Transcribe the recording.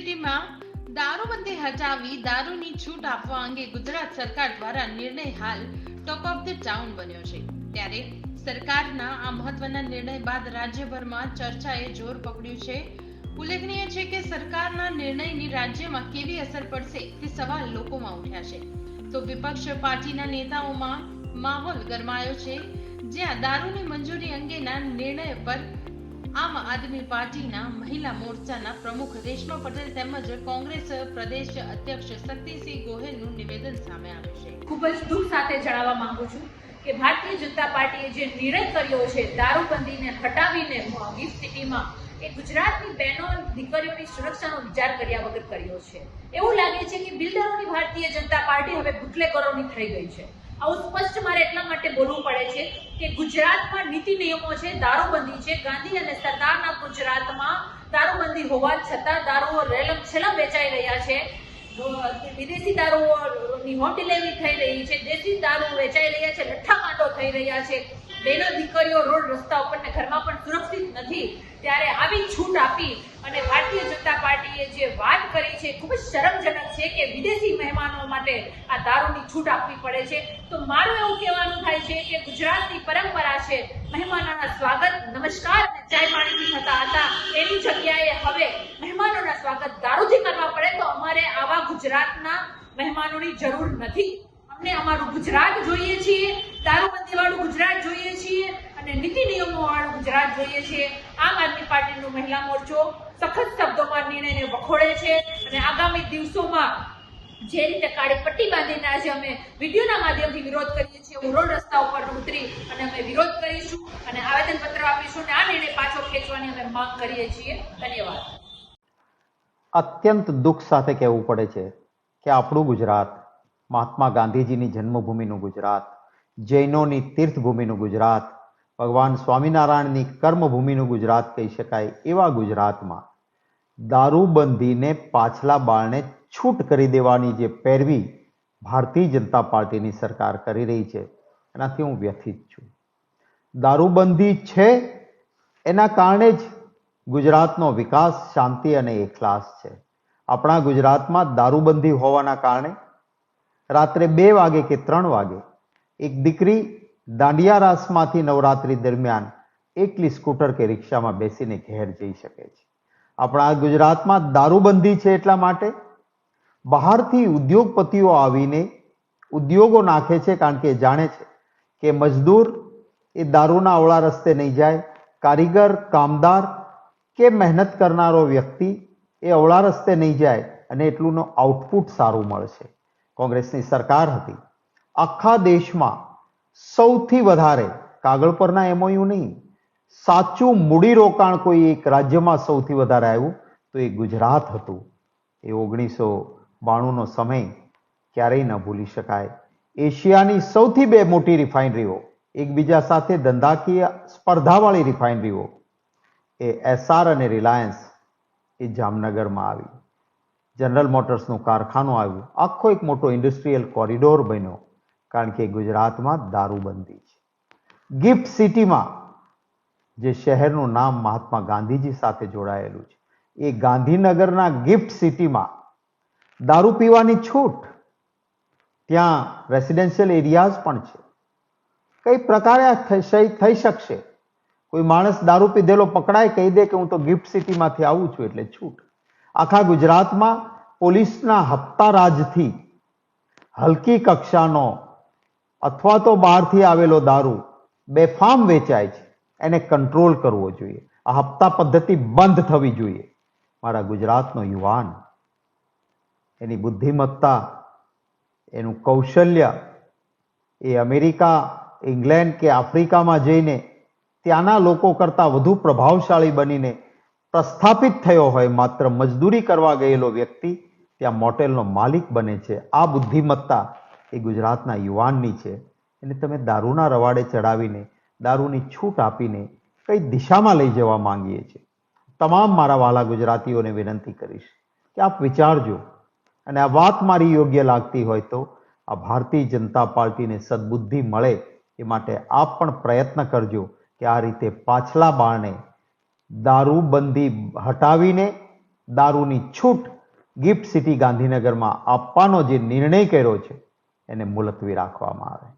સિટીમાં દારૂબંધી હટાવી દારૂની છૂટ આપવા અંગે ગુજરાત સરકાર દ્વારા નિર્ણય હાલ ટોપ ઓફ ધ ટાઉન બન્યો છે. ત્યારે સરકારના આ મહત્વના નિર્ણય બાદ રાજ્યભરમાં ચર્ચાએ જોર પકડ્યું છે. ઉલ્લેખનીય છે કે સરકારના નિર્ણયની રાજ્યમાં કેવી અસર પડશે તે સવાલ લોકોમાં ઉઠ્યા છે. તો વિપક્ષ પાર્ટીના નેતાઓમાં માહોલ ગરમાયો છે. જ્યાં દારૂની મંજૂરી અંગેના નિર્ણય પર આમ આદમી પાર્ટીના મહિલા મોરચાના પ્રમુખ રેશમા પટેલ તેમજ કોંગ્રેસ પ્રદેશ અધ્યક્ષ શક્તિસિંહ ગોહિલનું નિવેદન સામે આવ્યું છે. ખૂબ જ દુઃખ સાથે જણાવવા માંગુ છું કે ભારતીય જનતા પાર્ટીએ જે નિર્ણય કર્યો છે, દારૂબંધીને હટાવીને ગિફ્ટ સિટીમાં એ ગુજરાતની બહેનો દીકરીઓની સુરક્ષાનો વિચાર કર્યા વગર કર્યો છે. એવું લાગે છે કે બિલ્ડરોની ભારતીય જનતા પાર્ટી હવે બુટલેગરોની થઈ ગઈ છે. આવું સ્પષ્ટ મારે એટલા માટે બોલવું પડે છે કે ગુજરાતમાં નીતિ નિયમો છે, દારૂબંધી છે. ગાંધી અને સરદારના ગુજરાતમાં દારૂબંધી હોવા છતાં દારૂઓ રેલમ છેલ્લા વેચાઈ રહ્યા છે. વિદેશી દારૂઓની હોમ ડિલિવરી થઈ રહી છે. દેશી દારૂ વેચાઈ રહ્યા છે. લઠ્ઠાકાંડો થઈ રહ્યા છે. બેનો દીકરીઓ રોડ રસ્તા ઉપર ઘરમાં પણ સુરક્ષિત નથી. ત્યારે આવી છૂટ આપી અને ભારતીય છે, ખૂબ જ શરમજનક છે કે વિદેશી મહેમાનો માટે આ દારૂની છૂટ આપવી પડે છે. તો મારું એવું કહેવાનું થાય છે કે ગુજરાતની પરંપરા છે, મહેમાનોના સ્વાગત નમસ્કાર ચાય પાણીથી થતા હતા. એની જગ્યાએ હવે મહેમાનોના સ્વાગત દારૂથી કરવા પડે તો અમારે આવા ગુજરાતના મહેમાનોની જરૂર નથી. અમને અમારું ગુજરાત જોઈએ છીએ, દારૂબંધીવાળું ગુજરાત જોઈએ છીએ અને નીતિ નિયમો વાળું ગુજરાત જોઈએ છીએ. આમ આદમી પાર્ટીનું મહિલા મોરચો સખત વખોડે છે અને આગામી દિવસોમાં જે રીતે કાળી પટ્ટી બાંધીને આજે અમે વિડીયોના માધ્યમથી વિરોધ કરીએ છીએ, હું રોડ રસ્તા ઉપર ઉતરી અને અમે વિરોધ કરીશું અને આવેદનપત્ર આપીશું અને આ નિર્ણય પાછો ખેંચવાની અમે માંગ કરીએ છીએ. ધન્યવાદ. અત્યંત દુઃખ સાથે કહેવું પડે છે કે આપણું ગુજરાત, મહાત્મા ગાંધીજીની જન્મભૂમિનું ગુજરાત, જૈનોની તીર્થભૂમિનું ગુજરાત, ભગવાન સ્વામિનારાયણની કર્મભૂમિનું ગુજરાત કહી શકાય એવા ગુજરાતમાં દારૂબંધીને પાછલા બાળને છૂટ કરી દેવાની જે પેરવી ભારતીય જનતા પાર્ટીની સરકાર કરી રહી છે, એનાથી હું વ્યથિત છું. દારૂબંધી છે, એના કારણે જ ગુજરાતનો વિકાસ શાંતિ અને એકલાસ છે. આપણા ગુજરાતમાં દારૂબંધી હોવાના કારણે રાત્રે બે વાગે કે ત્રણ વાગે એક દીકરી દાંડિયા રાસમાંથી નવરાત્રી દરમિયાન એકલી સ્કૂટર કે રિક્ષામાં બેસીને ઘેર જઈ શકે છે. આપણા ગુજરાતમાં દારૂબંધી છે એટલા માટે બહારથી ઉદ્યોગપતિઓ આવીને ઉદ્યોગો નાખે છે કારણ કે જાણે છે કે મજદૂર એ દારૂના અવળા રસ્તે નહીં જાય, કારીગર, કામદાર કે મહેનત કરનારો વ્યક્તિ એ અવળા રસ્તે નહીં જાય અને એટલુંનો આઉટપુટ સારું મળશે. કોંગ્રેસની સરકાર હતી. આખા દેશમાં સૌથી વધારે કાગળ પરના એમઓયુ નહીં સાચું મૂડીરોકાણ કોઈ એક રાજ્યમાં સૌથી વધારે આવ્યું, તો એ ગુજરાત હતું. એ ઓગણીસો બાણુંનો સમય ક્યારેય ન ભૂલી શકાય. એશિયાની સૌથી બે મોટી રિફાઇનરીઓ, એકબીજા સાથે ધંધાકીય સ્પર્ધાવાળી રિફાઇનરીઓ, એ એસઆર અને રિલાયન્સ એ જામનગરમાં આવી. જનરલ મોટર્સનું કારખાનું આવ્યું. આખો એક મોટો ઇન્ડસ્ટ્રીયલ કોરિડોર બન્યો, કારણ કે ગુજરાતમાં દારૂબંધી છે. ગિફ્ટ સિટીમાં જે શહેરનું નામ મહાત્મા ગાંધીજી સાથે જોડાયેલું છે. એ ગાંધીનગરના ગિફ્ટ સિટીમાં દારૂ પીવાની છૂટ. ત્યાં રેસિડેન્શિયલ એરિયાઝ પણ છે. કઈ પ્રકારે થઈ શકશે? કોઈ માણસ દારૂ પીધેલો પકડાય, કહી દે કે હું તો ગિફ્ટ સિટીમાંથી આવું છું એટલે છૂટ. આખા ગુજરાતમાં પોલીસના હપ્તા રાજથી હલકી કક્ષાનો અથવા તો બહારથી આવેલો દારૂ બેફામ વેચાય છે. એને કંટ્રોલ કરવો જોઈએ. આ હપ્તા પદ્ધતિ બંધ થવી જોઈએ. મારા ગુજરાતનો યુવાન, એની બુદ્ધિમત્તા, એનું કૌશલ્ય, એ અમેરિકા, ઇંગ્લેન્ડ કે આફ્રિકામાં જઈને ત્યાંના લોકો કરતાં વધુ પ્રભાવશાળી બનીને પ્રસ્થાપિત થયો હોય, માત્ર મજદૂરી કરવા ગયેલો વ્યક્તિ, ત્યાં મોટેલનો માલિક બને છે. આ બુદ્ધિમત્તા એ ગુજરાતના યુવાનની છે. એને તમે દારૂના રવાડે ચડાવીને દારૂની છૂટ આપીને કઈ દિશામાં લઈ જવા માંગીએ છીએ. તમામ મારા વાલા ગુજરાતીઓને વિનંતી કરીશ કે આપ વિચારજો અને આ વાત મારી યોગ્ય લાગતી હોય તો આ ભારતીય જનતા પાર્ટીને સદબુદ્ધિ મળે એ માટે આપ પણ પ્રયત્ન કરજો કે આ રીતે પાછલા બારણે દારૂબંધી હટાવીને દારૂની છૂટ ગિફ્ટ સિટી ગાંધીનગરમાં આપવાનો જે નિર્ણય કર્યો છે એને મુલતવી રાખવામાં આવે.